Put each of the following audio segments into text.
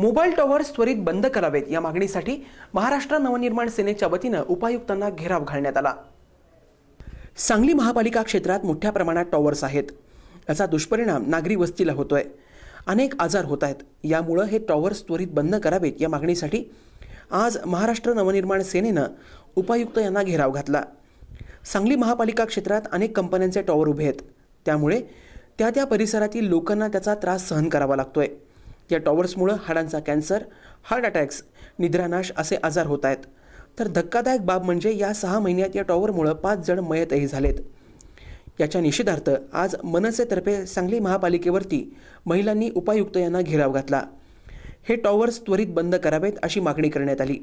Mobile towers त्वरित बंद करावेत. या मागणीसाठी महाराष्ट्र नवनिर्माण सेनेच्या वतीनं उपायुक्तांना घेराव घालण्यात आला. सांगली महापालिका क्षेत्रात मोठ्या प्रमाणात टॉवर्स आहेत. याचा दुष्परिणाम नागरी वस्तीला होतोय. अनेक आजार होत आहेत. यामुळं हे टॉवर्स त्वरित बंद करावेत या मागणीसाठी आज महाराष्ट्र नवनिर्माण सेनेनं उपायुक्त यांना घेराव घातला. सांगली महापालिका क्षेत्रात अनेक कंपन्यांचे टॉवर उभे आहेत. त्यामुळे त्या त्या परिसरातील लोकांना त्याचा त्रास सहन करावा लागतोय. या टॉवर्समुळं हाडांचा कॅन्सर हार्ट अटॅक्स निद्रानाश असे आजार होत आहेत. तर धक्कादायक बाब म्हणजे या सहा महिन्यात या टॉवरमुळं पाच जण मयतही झालेत. याच्या निषेधार्थ आज मनसेतर्फे सांगली महापालिकेवरती महिलांनी उपायुक्त यांना घेराव घातला. हे टॉवर्स त्वरित बंद करावेत अशी मागणी करण्यात आली.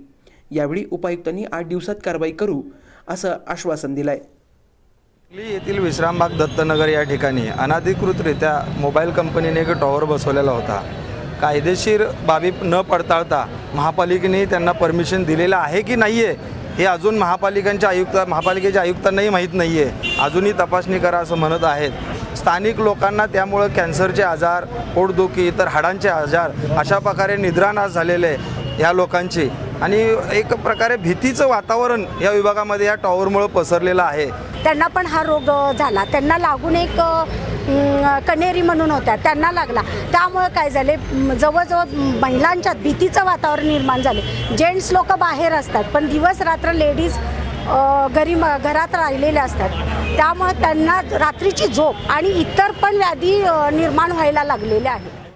यावेळी उपायुक्तांनी आठ दिवसात कारवाई करू असं आश्वासन दिलंय. सांगली येथील विश्रामबाग दत्तनगर या ठिकाणी अनधिकृतरित्या मोबाईल कंपनीने एक टॉवर बसवलेला होता. कायदेशीर बाबी न पडताळता महापालिकेने त्यांना परमिशन दिलेलं आहे की नाही आहे हे अजून महापालिकांच्या आयुक्त महापालिकेच्या आयुक्तांनाही माहीत नाही आहे अजूनही तपासणी करा असं म्हणत आहेत. स्थानिक लोकांना त्यामुळं कॅन्सरचे आजार पोटदुखी तर हाडांचे आजार अशा प्रकारे निद्रानाश झालेले या लोकांची. आणि एक प्रकारे भीतीचं वातावरण या विभागामध्ये या टॉवरमुळं पसरलेलं आहे. त्यांना पण हा रोग झाला. त्यांना लागून एक कनेरी म्हणून होत्या त्यांना लागला. त्यामुळं काय झाले जवळजवळ महिलांच्यात भीतीचं वातावरण निर्माण झाले. जेंट्स लोक बाहेर असतात पण दिवस रात्र लेडीज घरी म- घरात राहिलेल्या असतात. त्यामुळं त्यांना रात्रीची झोप आणि इतर पण व्याधी निर्माण व्हायला लागलेल्या आहेत.